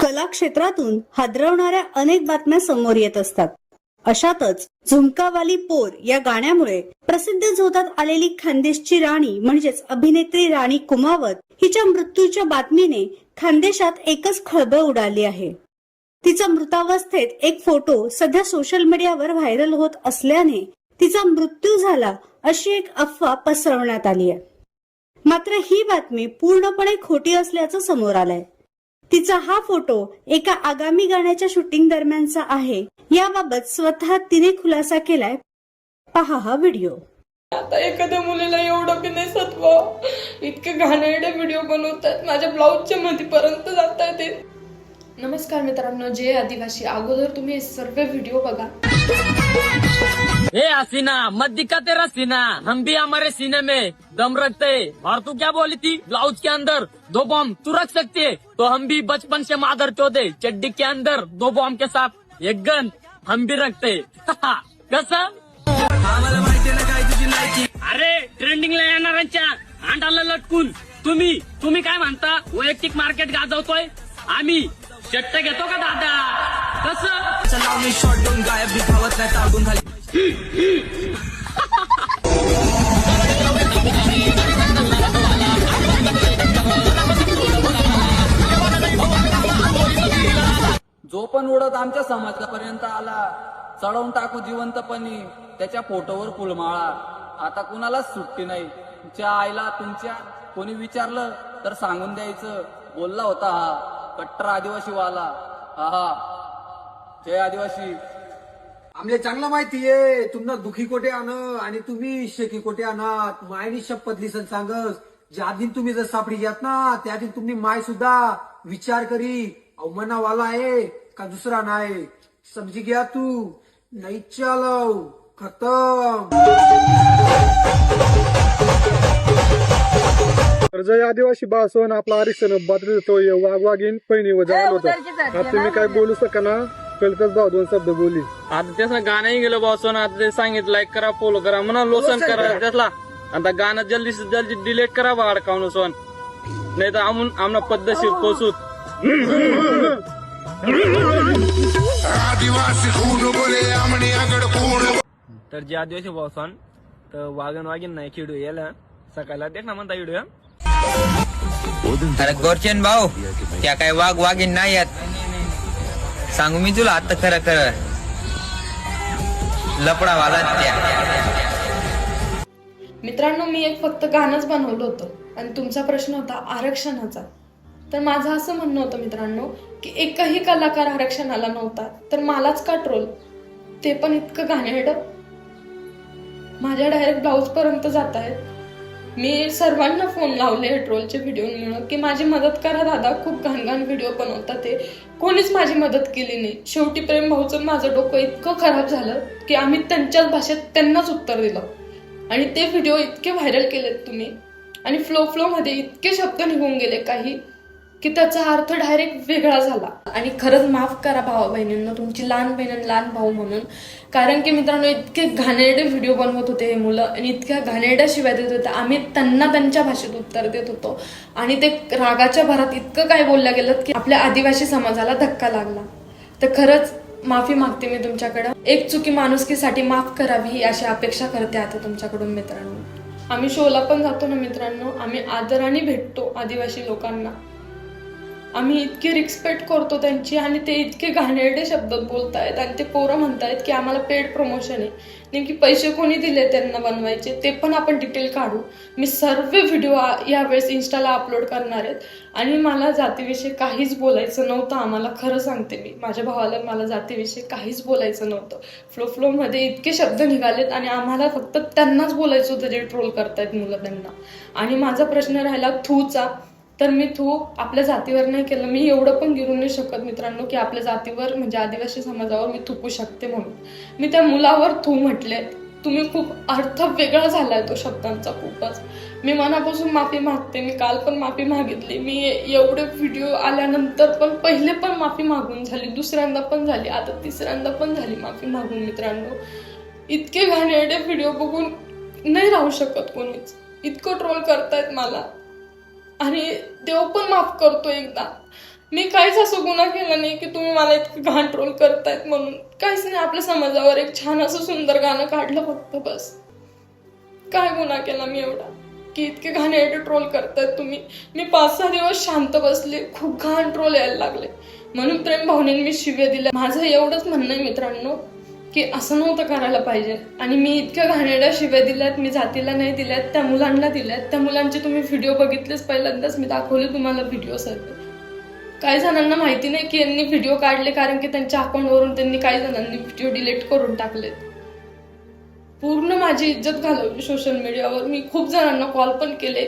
कला क्षेत्रातून हादरवणाऱ्या अनेक बातम्या समोर येत असतात. अशातच झुमकावाली पोर या गाण्यामुळे प्रसिद्ध झोतात आलेली खानदेशची राणी म्हणजेच अभिनेत्री राणी कुमावत हिच्या मृत्यूच्या बातमीने खानदेशात एकच खळबळ उडाली आहे. तिचा मृतावस्थेत एक फोटो सध्या सोशल मीडियावर व्हायरल होत असल्याने तिचा मृत्यू झाला अशी एक अफवा पसरवण्यात आली आहे. मात्र ही बातमी पूर्णपणे खोटी असल्याचं समोर आलंय. तिचा हा फोटो एका आगामी गाण्याच्या शूटिंग दरम्यानचा आहे. याबाबत स्वतः तिने खुलासा केलाय. पहा हा व्हिडिओ. आता एखाद्या मुलीला एवढं बी नाही सत्व. इतके घाणेरडे व्हिडिओ बनवतात. माझ्या ब्लाऊजच्या मध्यपर्यंत जात ते नमस्कार मित्रांनो जे आदिवासी अगोदर तुम्ही हे सर्व व्हिडिओ बघा. ए हसीना मत दिखा तेरा सीना। हम भी हमारे सीने में दम रखते हैं। और तू क्या बोली थी? ब्लाउज के अंदर दो बॉम्ब तू रख सकती है? तो हम भी बचपन से मादर चौधे चड्डी के अंदर दो बॉम्ब के साथ एक गन हम भी रखते हैं। कसं अरे ट्रेंडिंगला येणाऱ्यांच्या अंडाला लटकून। तुम्ही तुम्ही काय म्हणता? वैयक्तिक मार्केट गाजवतोय? आम्ही शट्ट घेतो का दादा? कसं चलावणी गायब दिखावत नाही ताडून झाली जो पण उडत आमच्या समाजापर्यंत आला चढवून टाकू जिवंतपणी त्याच्या फोटोवर फुलमाळा. आता कुणालाच सुट्टी नाही. तुमच्या आईला तुमच्या कोणी विचारलं तर सांगून द्यायचं. बोलला होता हा कट्टर आदिवासी वाला हा हा. जय आदिवासी. आमले चांगलं माहितीये तुम्हाला दुखी कोटे आण आणि तुम्ही शेकी कोटे आणत? मायनी शपथ लिसन सांगस. ज्या दिन तुम्ही जर सापडी घ्यात ना त्या दिन तुम्ही माय सुद्धा विचार करी. अवमना वाला आहे का दुसरा नाही? समजी घ्या तू. नाही चालव. खतम. तर जय आदिवासी बासवन आपला आरक्षण बातरी देतो वाघ वाघीन पहिणी व जायला होतं. आता तुम्ही काय बोलू शका कळतच भाऊ दोन शब्द बोली आता त्याचं गाणंही गेलं बॉसन आता ते सांगितलं लाईक करा फॉलो करा. म्हणा लोसन करा त्यातला. आता गाणं जल्दी से जल्दी डिलीट करा बा अडकावून सोन. नाही तर आम्ही आम्हाला पद्धतशीर पोचूत आदिवासी खून बोले आमणी आगड खून तर जे आदिवासी बॉसन तर वागण वागीन नाही खेळू याला. सकाळला देख ना म्हणता व्हिडिओ अरे गोरचेन भाऊ त्या काय वाघ वाघीन नाही येत. सांगू मी तुला आता खरं खरं. लपडावाला त्या. मित्रांनो मी एक फक्त गाणंच बनवलं होतं आणि तुमचा प्रश्न होता आरक्षणाचा. तर माझं असं म्हणणं होतं मित्रांनो की एकही कलाकार आरक्षणाला नव्हता तर मलाच का ट्रोल ते पण इतकं घाणेरडं. माझ्या डायरेक्ट ब्लाऊज पर्यंत जात आहेत. मी सर्वांना फोन लावले ट्रोलचे व्हिडिओ की माझी मदत करा दादा. खूप घाण घाण व्हिडिओ बनवतात ते. कोणीच माझी मदत केली नाही. शेवटी प्रेम भाऊचं माझं डोकं इतकं खराब झालं की आम्ही त्यांच्याच भाषेत त्यांनाच उत्तर दिलं. आणि ते व्हिडिओ इतके व्हायरल केलेत तुम्ही. आणि फ्लो फ्लोमध्ये इतके शब्द निघून गेले काही. की त्याचा अर्थ डायरेक्ट वेगळा झाला. आणि खरंच माफ करा भावा बहिणींना तुमची लहान बहीण आणि लहान भाऊ म्हणून. कारण की मित्रांनो इतके घाणेरडे व्हिडिओ बनवत होते हे मुलं आणि इतक्या घाणेरड्या शिव्या देत होत्या आम्ही त्यांना त्यांच्या भाषेत उत्तर देत होतो. आणि ते रागाच्या भरात इतकं काय बोलल्या गेलं की आपल्या आदिवासी समाजाला धक्का लागला. तर खरंच माफी मागते मी तुमच्याकडं. एक चुकी माणुसकीसाठी माफ करावी ही अशी अपेक्षा करते आता तुमच्याकडून मित्रांनो. आम्ही शोला पण जातो ना मित्रांनो. आम्ही आदराने भेटतो आदिवासी लोकांना. आम्ही इतकी रिस्पेक्ट करतो त्यांची आणि ते इतके घाणेरडे शब्द बोलतायत आणि ते पोरं म्हणतायत की आम्हाला पेड प्रमोशन आहे. नेमकी पैसे कोणी दिले त्यांना बनवायचे? ते पण आपण डिटेल काढू. मी सर्व व्हिडिओ यावेळेस इन्स्टाला अपलोड करणार आहेत. आणि मला जातीविषयी काहीच बोलायचं नव्हतं. आम्हाला खरं सांगते मी. माझ्या भावाला मला जातीविषयी काहीच बोलायचं नव्हतं. फ्लो फ्लोमध्ये इतके शब्द निघालेत आणि आम्हाला फक्त त्यांनाच बोलायचं होतं जे ट्रोल करतायत मुलं त्यांना. आणि माझा प्रश्न राहिला थूचा तर मी थू आपल्या जातीवर नाही केलं. मी एवढं पण गिरू नाही शकत मित्रांनो की आपल्या जातीवर म्हणजे आदिवासी समाजावर मी थुकू शकते म्हणून. मी त्या मुलावर थू म्हटले. तुम्ही खूप अर्थ वेगळा झालाय तो शब्दांचा खूपच. मी मनापासून माफी मागते. मी काल पण माफी मागितली. मी एवढे व्हिडिओ आल्यानंतर पण पहिले पण माफी मागून झाली. दुसऱ्यांदा पण झाली. आता तिसऱ्यांदा पण झाली माफी मागून मित्रांनो. इतके घाणेरडे व्हिडिओ बघून नाही राहू शकत कोणीच. इतकं ट्रोल करतायत मला. आणि देव पण माफ करतो एकदा. मी काहीच असं गुन्हा केला नाही की तुम्ही मला इतकं घाण ट्रोल करतायत म्हणून. काहीच नाही आपल्या समाजावर एक छान असं सुंदर गाणं काढलं फक्त बस. काय गुन्हा केला मी एवढा? की इतके घाणे ट्रोल करतायत तुम्ही. मी पाच सहा दिवस शांत बसले खूप घाण ट्रोल यायला लागले. म्हणून प्रेम भावनेने मी शिव्या दिल्या. माझं एवढंच म्हणणं आहे मित्रांनो. की असं नव्हतं करायला पाहिजे. आणि मी इतक्या घाणेरड्या शिव्या दिल्यात मी जातीला नाही दिल्यात त्या मुलांना दिल्यात. त्या मुलांचे तुम्ही व्हिडिओ बघितलेच पहिल्यांदाच मी दाखवले तुम्हाला व्हिडिओ सर्व काही जणांना माहिती नाही की यांनी व्हिडिओ काढले कारण की त्यांच्या अकाउंटवरून त्यांनी काही जणांनी व्हिडिओ डिलीट करून टाकलेत. पूर्ण माझी इज्जत घालवली सोशल मीडियावर मी खूप जणांना कॉल पण केले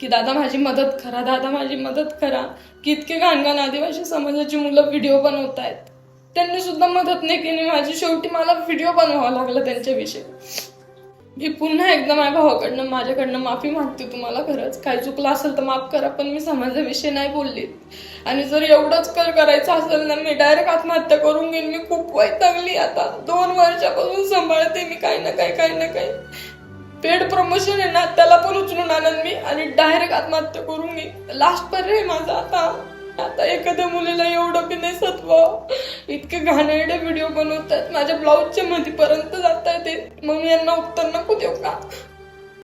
की दादा माझी मदत करा दादा माझी मदत करा. की इतके घाणघाण आदिवासी समाजाची मुलं व्हिडिओ बनवत आहेत त्यांनी सुद्धा मदत नाही केली. माझी शेवटी मला व्हिडिओ बनवावा लागला त्यांच्याविषयी. मी पुन्हा एकदा माझ्या भावाकडनं माझ्याकडनं माफी मागते तुम्हाला खरंच. काय चुकलं असेल तर माफ करा पण मी समाजाविषयी नाही बोलली. आणि जर एवढंच कर करायचं असेल ना मी डायरेक्ट आत्महत्या करून घेईन. मी खूप वैतागली आता. दोन वर्षापासून सांभाळते मी काही ना काही काही ना काही. पेड प्रमोशन आहे ना त्याला पण उचलून आणन मी आणि डायरेक्ट आत्महत्या करून घेईन. लास्ट पर्याय माझा आता. आता एखाद्या मुलीला एवढं बी नाही सत्व. इतके घाणेरडे व्हिडिओ बनवतात. माझ्या ब्लाऊजच्या मध्ये पर्यंत जात ते मग यांना उत्तर नको हो देऊ का?